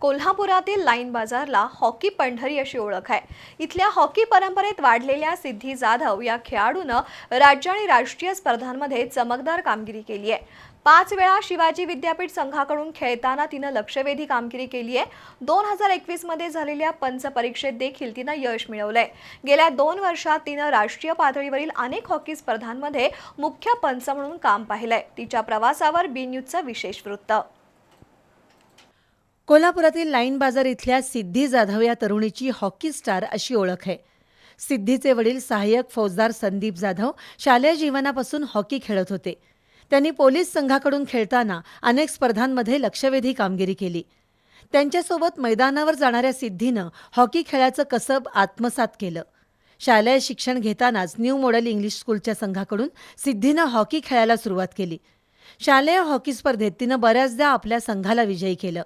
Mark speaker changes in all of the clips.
Speaker 1: कोल्हापुरातील लाईन बाजारला हॉकी पंढरी अशी ओळख आहे. इथल्या हॉकी परंपरेत वाढलेल्या सिद्धी जाधव या खेळाडूनं राज्य आणि राष्ट्रीय स्पर्धांमध्ये चमकदार कामगिरी केली आहे. पाच वेळा शिवाजी विद्यापीठ संघाकडून खेळताना तिनं लक्षवेधी कामगिरी केली आहे. दोन हजार एकवीसमध्ये झालेल्या पंच परीक्षेत देखील तिनं यश मिळवलंय. गेल्या दोन वर्षात तिनं राष्ट्रीय पातळीवरील अनेक हॉकी स्पर्धांमध्ये मुख्य पंच म्हणून काम पाहिलंय. तिच्या प्रवासावर बी न्यूजचं विशेष वृत्त.
Speaker 2: कोल्हापुरातील लाईन बाजार इथल्या सिद्धी जाधव या तरुणीची हॉकी स्टार अशी ओळख आहे. सिद्धीचे वडील सहाय्यक फौजदार संदीप जाधव शालेय जीवनापासून हॉकी खेळत होते. त्यांनी पोलीस संघाकडून खेळताना अनेक स्पर्धांमध्ये लक्षवेधी कामगिरी केली. त्यांच्यासोबत मैदानावर जाणाऱ्या सिद्धीनं हॉकी खेळाचं कसब आत्मसात केलं. शालेय शिक्षण घेतानाच न्यू मॉडेल इंग्लिश स्कूलच्या संघाकडून सिद्धीनं हॉकी खेळायला सुरुवात केली. शालेय हॉकी स्पर्धेत तिनं बऱ्याचदा आपल्या संघाला विजयी केलं.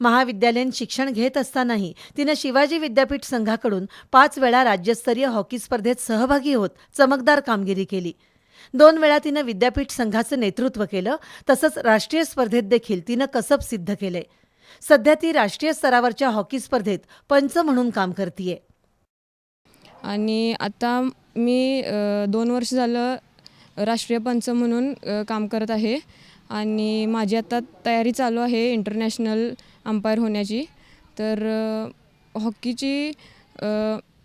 Speaker 2: महाविद्यालयीन शिक्षण घेत असतानाही तिनं शिवाजी विद्यापीठ संघाकडून पाच वेळा राज्यस्तरीय हॉकी स्पर्धेत सहभागी होत चमकदार कामगिरी केली. दोन वेळा तिनं विद्यापीठ संघाचं नेतृत्व केलं तसंच राष्ट्रीय स्पर्धेत देखील तिनं कसब सिद्ध केले. सध्या ती राष्ट्रीय स्तरावरच्या हॉकी स्पर्धेत पंच म्हणून काम करते
Speaker 3: आणि आता मी दोन वर्ष झालं राष्ट्रीय पंच म्हणून काम करत आहे. आणि माझी आता तयारी चालू आहे इंटरनॅशनल अंपायर होण्याची. तर हॉकीची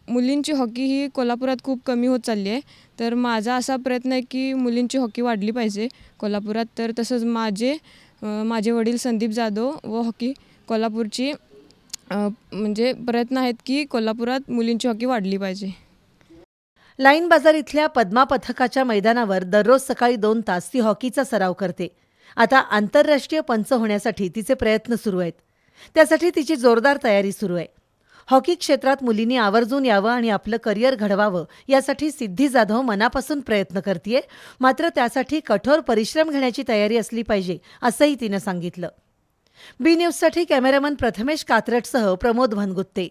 Speaker 3: मुलींची हॉकी ही कोल्हापुरात खूप कमी होत चालली आहे. तर माझा असा प्रयत्न आहे की मुलींची हॉकी वाढली पाहिजे कोल्हापुरात. तर तसंच माझे माझे वडील संदीप जाधव व हॉकी कोल्हापूरची म्हणजे प्रयत्न आहेत की कोल्हापुरात मुलींची हॉकी वाढली पाहिजे.
Speaker 2: लाईन बाजार इथल्या पद्मा पथकाच्या मैदानावर दररोज सकाळी दोन तास ती हॉकीचा सराव करते. आता आंतरराष्ट्रीय पंच होण्यासाठी तिचे प्रयत्न सुरू आहेत. त्यासाठी तिची जोरदार तयारी सुरू आहे. हॉकी क्षेत्रात मुलींनी आवर्जून यावं आणि आपलं करिअर घडवावं यासाठी सिद्धी जाधव मनापासून प्रयत्न करते मात्र त्यासाठी कठोर परिश्रम घेण्याची तयारी असली पाहिजे असंही तिनं सांगितलं. बी न्यूजसाठी कॅमेरामन प्रथमेश कात्रटसह प्रमोद भनगुत्ते